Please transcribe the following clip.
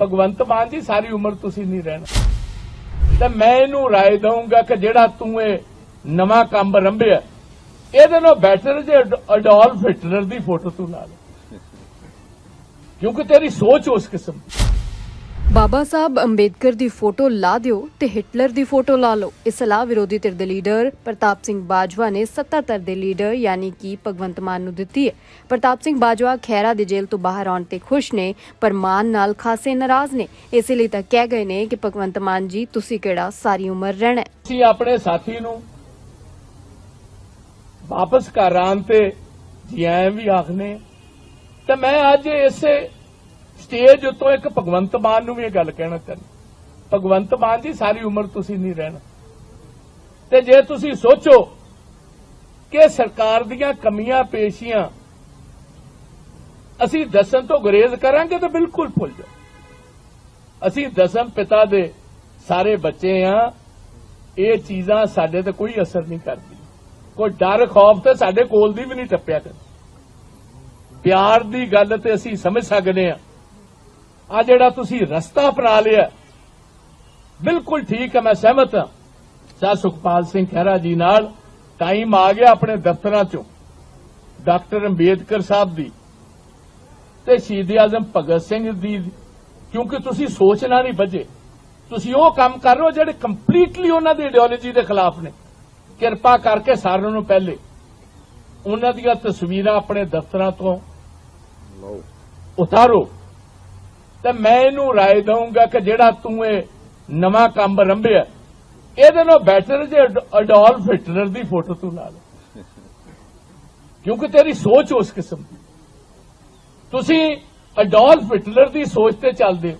ਭਗਵੰਤ ਮਾਨ ਜੀ, ਸਾਰੀ ਉਮਰ ਤੁਸੀਂ ਨਹੀਂ ਰਹਿਣਾ। ਤੇ ਮੈਂ ਇਹਨੂੰ ਰਾਏ ਦਊਂਗਾ ਕਿ ਜਿਹੜਾ ਤੂੰ ਇਹ ਨਵਾਂ ਕੰਮ ਰੰਭਿਆ, ਇਹਦੇ ਨਾਲ ਬੈਟਰ ਜੇ ਅਡੋਲਫ ਹਿਟਲਰ ਦੀ ਫੋਟੋ ਤੂੰ ਲਾ ਲੈ। ਕਿਉਂਕਿ ਤੇਰੀ ਸੋਚ ਉਸ ਕਿਸਮ ਦੀ। ਬਾਬਾ ਸਾਹਿਬ ਅੰਬੇਦਕਰ ਦੀ ਫੋਟੋ ਲਾ ਦਿਓ ਤੇ ਹਿਟਲਰ ਦੀ ਫੋਟੋ ਲਾ ਲਓ। ਇਹ ਸਲਾਹ ਵਿਰੋਧੀ ਧਿਰ ਦੇ ਲੀਡਰ ਪ੍ਰਤਾਪ ਸਿੰਘ ਬਾਜਵਾ ਨੇ ਸੱਤਾਧਰ ਦੇ ਲੀਡਰ ਯਾਨੀ ਕਿ ਭਗਵੰਤ ਮਾਨ ਨੂੰ ਦਿੱਤੀ ਹੈ। ਪ੍ਰਤਾਪ ਸਿੰਘ ਬਾਜਵਾ ਖੈਰਾ ਦੇ ਜੇਲ੍ਹ ਤੋਂ ਬਾਹਰ ਆਉਣ ਤੇ ਖੁਸ਼ ਨੇ, ਪਰ ਮਾਨ ਨਾਲ ਖਾਸੇ ਨਾਰਾਜ਼ ਨੇ। ਇਸੇ ਲਈ ਤਾਂ ਕਹਿ ਗਏ ਨੇ ਕਿ ਭਗਵੰਤ ਮਾਨ ਜੀ, ਤੁਸੀਂ ਕਿਹੜਾ ਸਾਰੀ ਉਮਰ ਰਹਿਣਾ ਤੁਸੀਂ ਆਪਣੇ ਸਾਥੀ ਨੂੰ ਵਾਪਸ ਘਰ ਆਉਣ ਤੇ ਜੀ ਵੀ ਆਖਨੇ। ਤੇ ਮੈਂ ਅੱਜ ਇਸੇ ਸਟੇਜ ਉੱਤੋਂ ਇੱਕ ਭਗਵੰਤ ਮਾਨ ਨੂੰ ਵੀ ਇਹ ਗੱਲ ਕਹਿਣਾ ਚਾਹੁੰਦਾ। ਭਗਵੰਤ ਮਾਨ ਜੀ, ਸਾਰੀ ਉਮਰ ਤੁਸੀਂ ਨਹੀਂ ਰਹਿਣਾ। ਤੇ ਜੇ ਤੁਸੀਂ ਸੋਚੋ ਕਿ ਸਰਕਾਰ ਦੀਆਂ ਕਮੀਆਂ ਪੇਸ਼ੀਆਂ ਅਸੀਂ ਦੱਸਣ ਤੋਂ ਗੁਰੇਜ਼ ਕਰਾਂਗੇ ਤਾਂ ਬਿਲਕੁਲ ਭੁੱਲ ਜਾਓ। ਅਸੀਂ ਦਸਮ ਪਿਤਾ ਦੇ ਸਾਰੇ ਬੱਚੇ ਆ, ਇਹ ਚੀਜ਼ਾਂ ਸਾਡੇ ਤੇ ਕੋਈ ਅਸਰ ਨਹੀਂ ਕਰਦੀ ਕੋਈ ਡਰ, ਖੌਫ ਤੇ ਸਾਡੇ ਕੋਲ ਦੀ ਵੀ ਨਹੀਂ ਟੱਪਿਆ ਕਰ ਪਿਆਰ ਦੀ ਗੱਲ ਤੇ ਅਸੀਂ ਸਮਝ ਸਕਦੇ ਆ। ਆ ਜਿਹੜਾ ਤੁਸੀਂ ਰਸਤਾ ਅਪਣਾ ਲਿਆ ਬਿਲਕੁਲ ਠੀਕ ਹੈ ਮੈਂ ਸਹਿਮਤ ਹਾਂ। ਸਾ ਸੁਖਪਾਲ ਸਿੰਘ ਖਹਿਰਾ ਜੀ ਨਾਲ ਟਾਈਮ ਆ ਗਿਆ ਆਪਣੇ ਦਫ਼ਤਰਾਂ ਚੋਂ ਡਾਕਟਰ ਅੰਬੇਦਕਰ ਸਾਹਿਬ ਦੀ ਤੇ ਸ਼ਹੀਦ ਆਜ਼ਮ ਭਗਤ ਸਿੰਘ ਦੀ ਕਿਉਂਕਿ ਤੁਸੀਂ ਸੋਚਣਾ ਨਹੀਂ ਬਜੇ ਤੁਸੀਂ ਉਹ ਕੰਮ ਕਰ ਰਹੇ ਹੋ ਜਿਹੜੇ ਕੰਪਲੀਟਲੀ ਉਹਨਾਂ ਦੀ ਆਈਡੀਓਲੋਜੀ ਦੇ ਖਿਲਾਫ ਨੇ। ਕਿਰਪਾ ਕਰਕੇ ਸਾਰਿਆਂ ਨੂੰ ਪਹਿਲੇ ਉਹਨਾਂ ਦੀਆਂ ਤਸਵੀਰਾਂ ਆਪਣੇ ਦਫ਼ਤਰਾਂ ਤੋਂ ਉਤਾਰੋ। ਤੇ ਮੈਂ ਇਹਨੂੰ ਰਾਏ ਦਊਂਗਾ ਕਿ ਜਿਹੜਾ ਤੂੰ ਇਹ ਨਵਾਂ ਕੰਮ ਰੰਭਿਆ, ਇਹਦੇ ਨਾਲ ਬੈਟਰ ਜੇ ਅਡੋਲਫ ਹਿਟਲਰ ਦੀ ਫੋਟੋ ਤੂੰ ਲਾ ਲੈ। ਕਿਉਂਕਿ ਤੇਰੀ ਸੋਚ ਉਸ ਕਿਸਮ ਦੀ। ਤੁਸੀਂ ਅਡੋਲਫ ਹਿਟਲਰ ਦੀ ਸੋਚ ਤੇ ਚੱਲਦੇ ਹੋ।